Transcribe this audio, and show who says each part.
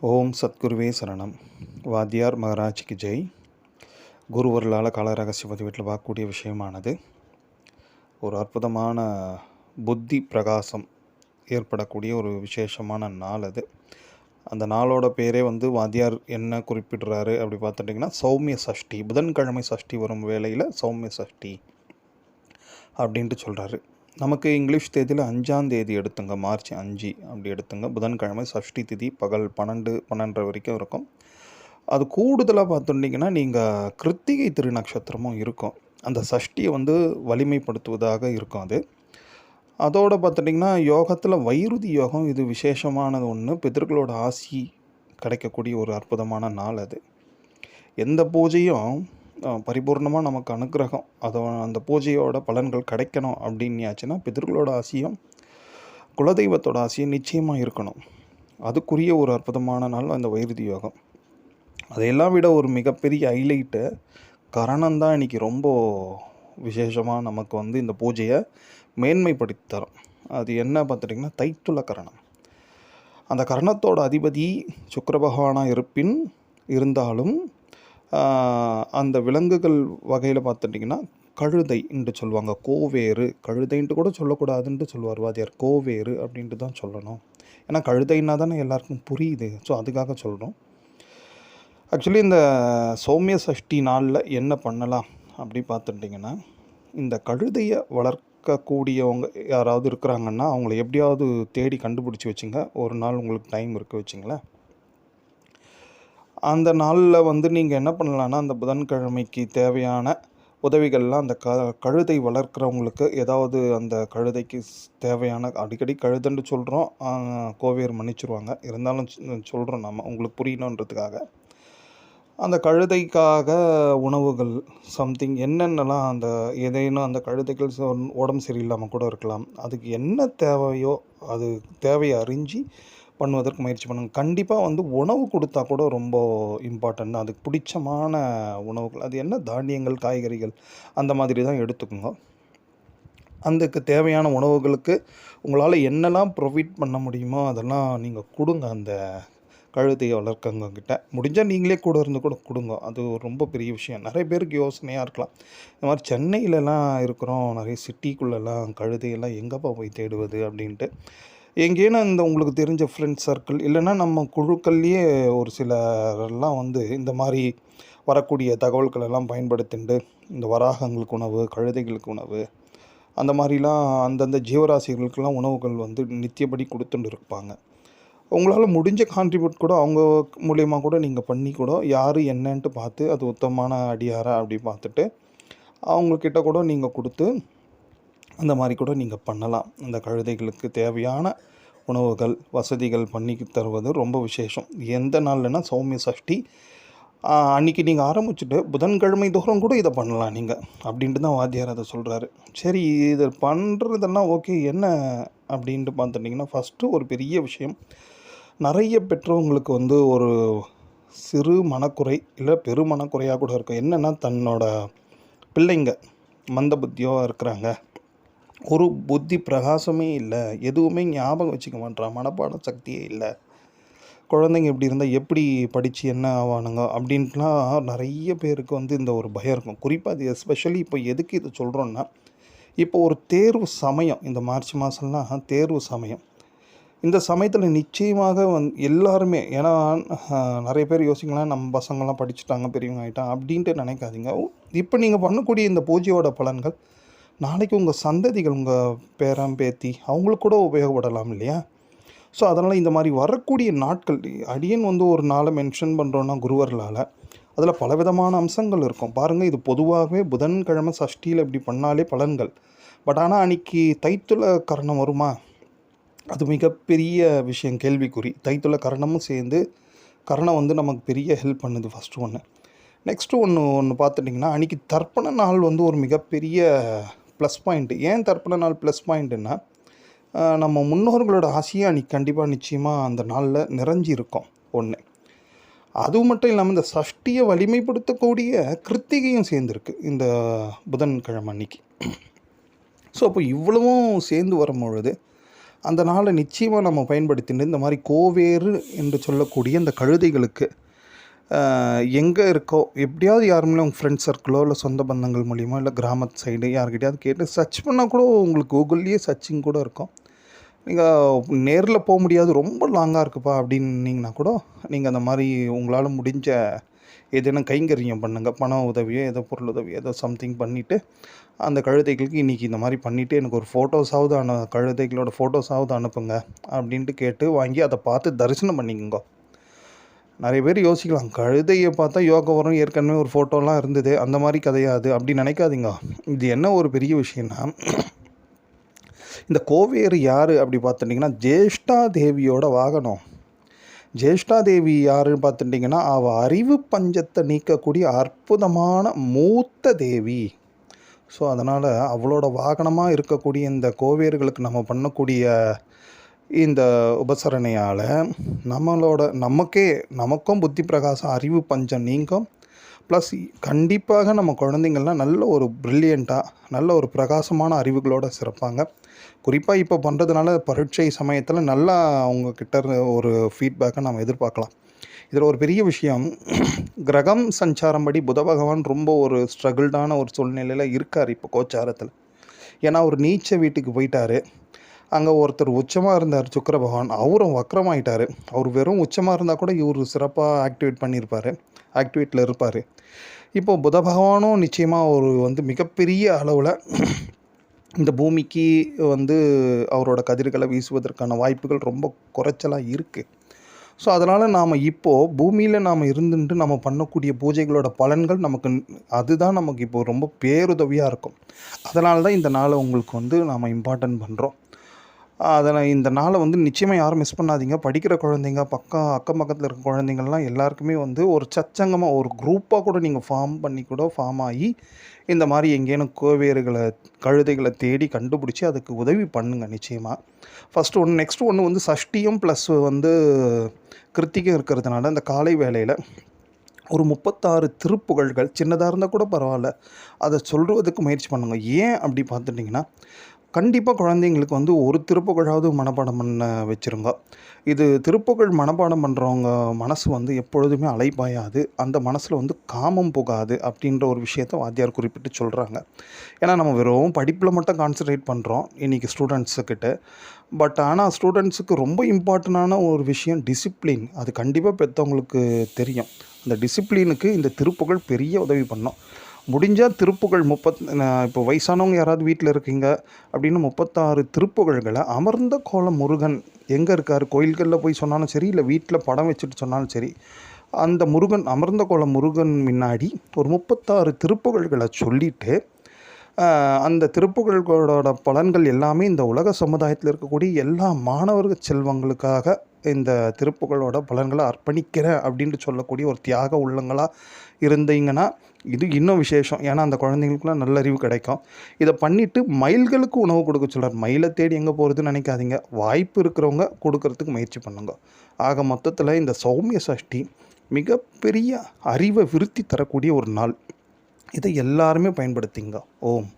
Speaker 1: ஓம் சத்குருவே சரணம். வாத்தியார் மகராஜிக்கு ஜெய். குருவர்களால் கால ரகசிய பதிவேட்டில் பார்க்கக்கூடிய விஷயமானது. ஒரு அற்புதமான புத்தி பிரகாசம் ஏற்படக்கூடிய ஒரு விசேஷமான நாள் அது. அந்த நாளோட பேரே வந்து வாத்தியார் என்ன குறிப்பிடுறாரு அப்படி பார்த்துட்டிங்கன்னா சௌமிய சஷ்டி புதன்கிழமை சஷ்டி வரும் வேளையில் சௌமிய சஷ்டி அப்படின்ட்டு சொல்கிறாரு நமக்கு இங்கிலீஷ் தேதியில் அஞ்சாம் தேதி எடுத்துங்க மார்ச் அஞ்சு அப்படி எடுத்துங்க. புதன்கிழமை சஷ்டி திதி பகல் பன்னெண்டு பன்னெண்டரை வரைக்கும் இருக்கும். அது கூடுதலாக பார்த்துட்டிங்கன்னா நீங்கள் கிருத்திகை திருநக்ஷத்திரமும் இருக்கும். அந்த சஷ்டியை வந்து வலிமைப்படுத்துவதாக இருக்கும் அது. அதோடு பார்த்துட்டிங்கன்னா யோகத்தில் வைருதி யோகம் இது விசேஷமானது ஒன்று பிதர்களோட ஆசி கிடைக்கக்கூடிய ஒரு அற்புதமான நாள் அது. எந்த பூஜையும் பரிபூர்ணமாக நமக்கு அனுக்கிரகம் அதை அந்த பூஜையோட பலன்கள் கிடைக்கணும் அப்படின்னாச்சுன்னா பிதர்களோட ஆசையும் குலதெய்வத்தோட ஆசையும் நிச்சயமாக இருக்கணும். அதுக்குரிய ஒரு அற்புதமான நாள் அந்த வைருதி யோகம். அதையெல்லாம் விட ஒரு மிகப்பெரிய ஹைலைட்டு கரணம் தான் இன்றைக்கி ரொம்ப விசேஷமாக நமக்கு வந்து இந்த பூஜையை மேன்மைப்படுத்தி தரும். அது என்ன பார்த்துட்டிங்கன்னா தைத்துள கரணம். அந்த கரணத்தோட அதிபதி சுக்கர பகவானாக இருப்பின் இருந்தாலும் அந்த விலங்குகள் வகையில் பார்த்துட்டிங்கன்னா கழுதை என்று சொல்லுவாங்க. கோவேறு கழுதைன்ட்டு கூட சொல்லக்கூடாதுன்ட்டு சொல்லுவார் வாதியார் கோவேறு அப்படின்ட்டு தான் சொல்லணும். ஏன்னா கழுதைன்னா தானே எல்லாருக்கும் புரியுது. ஸோ அதுக்காக சொல்கிறோம் ஆக்சுவலி இந்த சௌமிய சஷ்டி நாளில் என்ன பண்ணலாம் அப்படி பார்த்துட்டிங்கன்னா இந்த கழுதையை வளர்க்கக்கூடியவங்க யாராவது இருக்கிறாங்கன்னா அவங்கள எப்படியாவது தேடி கண்டுபிடிச்சி வச்சுங்க. ஒரு நாள் உங்களுக்கு டைம் இருக்க வச்சுங்களேன். அந்த நாளில் வந்து நீங்கள் என்ன பண்ணலான்னா அந்த புதன்கிழமைக்கு தேவையான உதவிகள்லாம் அந்த க கழுதை வளர்க்குறவங்களுக்கு ஏதாவது அந்த கழுதைக்கு தேவையான அடிக்கடி கழுதுன்னு சொல்கிறோம் கோவியர் மன்னிச்சிருவாங்க. இருந்தாலும் சொல்கிறோம் நம்ம உங்களுக்கு புரியணுன்றதுக்காக. அந்த கழுதைக்காக உணவுகள் சம்திங் என்னென்னலாம் அந்த ஏதேனும் அந்த கழுதைகள் உடம்பு சரியில்லாமல் கூட இருக்கலாம். அதுக்கு என்ன தேவையோ அது தேவையை அறிஞ்சு பண்ணுவதற்கு முயற்சி பண்ணுங்கள் கண்டிப்பாக வந்து உணவு கொடுத்தா கூட ரொம்ப இம்பார்ட்டண்ட் அதுக்கு பிடிச்சமான உணவுகள் அது என்ன? தானியங்கள் காய்கறிகள் அந்த மாதிரி தான் எடுத்துக்கோங்க. அதுக்கு தேவையான உணவுகளுக்கு உங்களால் என்னெல்லாம் ப்ரொவைட் பண்ண முடியுமோ அதெல்லாம் நீங்கள் கொடுங்க. அந்த கழுதையை வளர்க்கவங்க கிட்ட முடிஞ்சால் நீங்களே கூட இருந்து கூட கொடுங்க. அது ரொம்ப பெரிய விஷயம். நிறைய பேருக்கு யோசனையாக இருக்கலாம். இந்த மாதிரி சென்னையிலலாம் இருக்கிறோம். நிறைய சிட்டிக்குள்ளெல்லாம் கழுதையெல்லாம் எங்கேப்பா போய் தேடுவது அப்படின்ட்டு. எங்கேனா இந்த உங்களுக்கு தெரிஞ்ச ஃப்ரெண்ட்ஸ் சர்க்கிள் இல்லைன்னா நம்ம குழுக்கள்லேயே ஒரு சிலரெல்லாம் வந்து இந்த மாதிரி வரக்கூடிய தகவல்கள் எல்லாம் பயன்படுத்திண்டு இந்த வராகங்களுக்கு உணவு கழுதைகளுக்கு உணவு அந்த மாதிரிலாம் அந்தந்த ஜீவராசிகளுக்கெல்லாம் உணவுகள் வந்து நித்தியப்படி கொடுத்துட்டு இருப்பாங்க. உங்களால் முடிஞ்ச கான்ட்ரிபியூட் கூட அவங்க மூலியமாக கூட நீங்கள் பண்ணி கூட யார் என்னன்ட்டு பார்த்து அது உத்தமமான அடியாரா அப்படி பார்த்துட்டு அவங்கக்கிட்ட கூட நீங்கள் கொடுத்து அந்த மாதிரி கூட நீங்கள் பண்ணலாம். அந்த கழுதைகளுக்கு தேவையான உணவுகள் வசதிகள் பண்ணி தருவது ரொம்ப விசேஷம். எந்த நாள்லன்னா சௌமிய சஷ்டி. அன்றைக்கி நீங்கள் ஆரம்பிச்சுட்டு புதன்கிழமை தோறும் கூட இதை பண்ணலாம் நீங்கள் அப்படின்ட்டு தான் வாத்தியார் அதை சொல்கிறாரு சரி இது பண்ணுறதெல்லாம் ஓகே என்ன அப்படின்ட்டு பார்த்துட்டிங்கன்னா ஃபஸ்ட்டு ஒரு பெரிய விஷயம். நிறைய பெற்றவங்களுக்கு வந்து ஒரு சிறு மனக்குறை இல்லை பெரு மனக்குறையாக கூட இருக்கும். என்னென்னா தன்னோட பிள்ளைங்க மந்த புத்தியாக இருக்கிறாங்க. ஒரு புத்தி பிரகாசமே இல்லை. எதுவுமே ஞாபகம் வச்சுக்க மாட்டான் மனப்பாடம் சக்தியே இல்லை. குழந்தைங்க இப்படி இருந்தால் எப்படி படித்து என்ன ஆவானுங்க? அப்படின்ட்டுலாம் நிறைய பேருக்கு வந்து இந்த ஒரு பயம் இருக்கும். குறிப்பாக அது எஸ்பெஷலி இப்போ எதுக்கு இது சொல்கிறோன்னா இப்போ ஒரு தேர்வு சமயம். இந்த மார்ச் மாதம்லாம் தேர்வு சமயம். இந்த சமயத்தில் நிச்சயமாக வந் எல்லாருமே ஏன்னா நிறைய பேர் யோசிக்கலாம் நம்ம பசங்கள்லாம் படிச்சுட்டாங்க பெரியவங்க ஆகிட்டான் அப்படின்ட்டு நினைக்காதீங்க. இப்போ நீங்கள் பண்ணக்கூடிய இந்த பூஜையோட பலன்கள் நாளைக்கு உங்கள் சந்ததிகள் உங்கள் பேரம் பேத்தி அவங்களுக்கு கூட உபயோகப்படலாம் இல்லையா? ஸோ அதனால் இந்த மாதிரி வரக்கூடிய நாட்கள் அடியன் வந்து ஒரு நாளை மென்ஷன் பண்ணுறோன்னா குருவர்களால் அதில் பலவிதமான அம்சங்கள் இருக்கும். பாருங்கள் இது பொதுவாகவே புதன்கிழமை சஷ்டியில் இப்படி பண்ணாலே பலன்கள். பட் ஆனால் அன்றைக்கி தைத்துல கரணம் வருமா? அது மிகப்பெரிய விஷயம் கேள்விக்குறி. தைத்துல கரணமும் சேர்ந்து கரணம் வந்து நமக்கு பெரிய ஹெல்ப் பண்ணுது ஃபஸ்ட்டு ஒன்று நெக்ஸ்ட்டு ஒன்று ஒன்று பார்த்துட்டிங்கன்னா அன்றைக்கி தர்ப்பண நாள் வந்து ஒரு மிகப்பெரிய ப்ளஸ் பாயிண்ட்டு ஏன் தர்ப்பண நாள் ப்ளஸ் பாயிண்ட்டுன்னா நம்ம முன்னோர்களோட ஆசையும் அன்றைக்கி கண்டிப்பாக நிச்சயமாக அந்த நாளில் நிறைஞ்சி இருக்கும் ஒன்று அது மட்டும் இல்லாமல் இந்த சஷ்டியை வலிமைப்படுத்தக்கூடிய கிருத்திகையும் சேர்ந்துருக்கு இந்த புதன்கிழமை அன்னைக்கு. ஸோ அப்போ இவ்வளவும் சேர்ந்து வரும்பொழுது அந்த நாளை நிச்சயமாக நம்ம பயன்படுத்திட்டு இந்த மாதிரி கோவேறு என்று சொல்லக்கூடிய இந்த கழுதைகளுக்கு எங்கே இருக்கோ எப்படியாவது யாருமே உங்கள் ஃப்ரெண்ட்ஸ் சர்க்கிளோ இல்லை சொந்த பந்தங்கள் மூலியமோ இல்லை கிராமத்து சைடு யார்கிட்டயாவது கேட்டு சர்ச் பண்ணால் கூட உங்களுக்கு கூகுள்லேயே சர்ச்சிங் கூட இருக்கும். நீங்கள் நேரில் போக முடியாது ரொம்ப லாங்காக இருக்குப்பா அப்படின்னீங்கன்னா கூட நீங்கள் அந்த மாதிரி உங்களால் முடிஞ்ச ஏதேனும் கைங்கரியம் பண்ணுங்கள் பண உதவியோ ஏதோ பொருள் உதவியோ ஏதோ சம்திங் பண்ணிவிட்டு அந்த கழுதைகளுக்கு இன்றைக்கி இந்த மாதிரி பண்ணிவிட்டு எனக்கு ஒரு ஃபோட்டோஸாவது அனு கழுதைகளோட ஃபோட்டோஸாவது அனுப்புங்க அப்படின்ட்டு கேட்டு வாங்கி அதை பார்த்து தரிசனம் பண்ணிக்கோங்க. நிறைய பேர் யோசிக்கலாம். கழுதையை பார்த்தா யோகா வரும் ஏற்கனவே ஒரு ஃபோட்டோலாம் இருந்தது. அந்த மாதிரி கதையாது அப்படி நினைக்காதீங்க. இது என்ன ஒரு பெரிய விஷயம்னா இந்த கோவேறு யார் அப்படி பார்த்துட்டிங்கன்னா ஜேஷ்டா தேவியோட வாகனம். ஜேஷ்டா தேவி யாருன்னு பார்த்துட்டிங்கன்னா அவள் அறிவு பஞ்சத்தை நீக்கக்கூடிய அற்புதமான மூத்த தேவி. ஸோ அதனால் அவளோட வாகனமாக இருக்கக்கூடிய இந்த கோவேர்களுக்கு நம்ம பண்ணக்கூடிய இந்த உபசரணையால் நம்மளோட நமக்கே நமக்கும் புத்தி பிரகாசம் அறிவு பஞ்சம் நீங்கும். ப்ளஸ் கண்டிப்பாக நம்ம குழந்தைங்கள்லாம் நல்ல ஒரு ப்ரில்லியண்ட்டாக நல்ல ஒரு பிரகாசமான அறிவுகளோடு சிறப்பாங்க. குறிப்பாக இப்போ பண்ணுறதுனால பரீட்சை சமயத்தில் நல்லா அவங்கக்கிட்ட ஒரு ஃபீட்பேக்கை நம்ம எதிர்பார்க்கலாம். இதில் ஒரு பெரிய விஷயம் கிரகம் சஞ்சாரம் படி புத பகவான் ரொம்ப ஒரு ஸ்ட்ரகிள்டான ஒரு சூழ்நிலையில் இருக்கார் இப்போ கோச்சாரத்தில். ஏன்னா அவர் நீச்ச வீட்டுக்கு போயிட்டார். அங்கே ஒருத்தர் உச்சமாக இருந்தார் சுக்கர பகவான். அவரும் வக்கரமாயிட்டார். அவர் வெறும் உச்சமாக இருந்தால் கூட இவர் சிறப்பாக ஆக்டிவேட் பண்ணியிருப்பார் ஆக்டிவேட்டில் இருப்பார். இப்போது புத பகவானும் நிச்சயமாக ஒரு வந்து மிகப்பெரிய அளவில் இந்த பூமிக்கு வந்து அவரோட கதிர்களை வீசுவதற்கான வாய்ப்புகள் ரொம்ப குறைச்சலாக இருக்குது ஸோ அதனால் நாம் இப்போது பூமியில் நாம் இருந்துட்டு நம்ம பண்ணக்கூடிய பூஜைகளோட பலன்கள் நமக்கு அதுதான் நமக்கு இப்போது ரொம்ப பேருதவியாக இருக்கும். அதனால தான் இந்த நாளை உங்களுக்கு வந்து நாம் இம்பார்ட்டன்ட் பண்ணுறோம் அதில் இந்த நாளை வந்து நிச்சயமாக யாரும் மிஸ் பண்ணாதீங்க. படிக்கிற குழந்தைங்க பக்கம் அக்கம் பக்கத்தில் இருக்க குழந்தைங்கள்லாம் எல்லாருக்குமே வந்து ஒரு சச்சங்கமாக ஒரு குரூப்பாக கூட நீங்கள் ஃபார்ம் பண்ணி கூட ஃபார்ம் ஆகி இந்த மாதிரி எங்கேனும் கோவேறுகளை கழுதைகளை தேடி கண்டுபிடிச்சி அதுக்கு உதவி பண்ணுங்கள் நிச்சயமாக ஃபஸ்ட்டு ஒன்று நெக்ஸ்ட் ஒன்று வந்து சஷ்டியும் ப்ளஸ் வந்து கிருத்திகம் இருக்கிறதுனால இந்த காலை வேலையில் ஒரு முப்பத்தாறு திருப்புகழ்கள் சின்னதாக இருந்தால் கூட பரவாயில்ல. அதை சொல்கிறதுக்கு முயற்சி பண்ணுங்கள் ஏன் அப்படி பார்த்துட்டிங்கன்னா கண்டிப்பாக குழந்தைங்களுக்கு வந்து ஒரு திருப்புகழாவது மனப்பாடம் பண்ண வச்சுருங்க இது திருப்புகழ் மனப்பாடம் பண்ணுறவங்க மனசு வந்து எப்பொழுதுமே அலைப்பாயாது அந்த மனசில் வந்து காமம் போகாது அப்படின்ற ஒரு விஷயத்த வாத்தியார் குறிப்பிட்டு சொல்கிறாங்க ஏன்னா நம்ம வெறும் படிப்பில் மட்டும் கான்சன்ட்ரேட் பண்ணுறோம் இன்றைக்கி ஸ்டூடெண்ட்ஸுக்கிட்ட பட் ஆனால் ஸ்டூடெண்ட்ஸுக்கு ரொம்ப இம்பார்ட்டண்டான ஒரு விஷயம் டிசிப்ளின் அது கண்டிப்பாக பெற்றவங்களுக்கு தெரியும். அந்த டிசிப்ளினுக்கு இந்த திருப்புகழ் பெரிய உதவி பண்ணோம். முடிஞ்சால் திருப்புகழ் முப்பத் இப்போ வயசானவங்க யாராவது வீட்டில் இருக்கீங்க அப்படின்னு முப்பத்தாறு திருப்புகழ்களை அமர்ந்த கோலம் முருகன் எங்கே இருக்கார்? கோயில்களில் போய் சொன்னாலும் சரி இல்லை வீட்டில் படம் வச்சுட்டு சொன்னாலும் சரி அந்த முருகன் அமர்ந்த கோலம் முருகன் முன்னாடி ஒரு முப்பத்தாறு திருப்புகழ்களை சொல்லிவிட்டு அந்த திருப்புகழ்களோட பலன்கள் எல்லாமே இந்த உலக சமுதாயத்தில் இருக்கக்கூடிய எல்லா மாணவர்கள் செல்வங்களுக்காக இந்த திருப்புகளோட பலன்களை அர்ப்பணிக்கிறேன் அப்படின்ட்டு சொல்லக்கூடிய ஒரு தியாக உள்ளங்களாக இருந்தீங்கன்னா இது இன்னும் விசேஷம். ஏன்னா அந்த குழந்தைங்களுக்குலாம் நல்ல அறிவு கிடைக்கும். இதை பண்ணிவிட்டு மயில்களுக்கு உணவு கொடுக்க சொல்கிறார் மயிலை தேடி எங்கே போகிறதுன்னு நினைக்காதீங்க. வாய்ப்பு இருக்கிறவங்க கொடுக்கறதுக்கு முயற்சி பண்ணுங்க. ஆக மொத்தத்தில் இந்த சௌமிய சஷ்டி மிகப்பெரிய அறிவை விருத்தி தரக்கூடிய ஒரு நாள். இதை எல்லாருமே பயன்படுத்திங்க. ஓம்.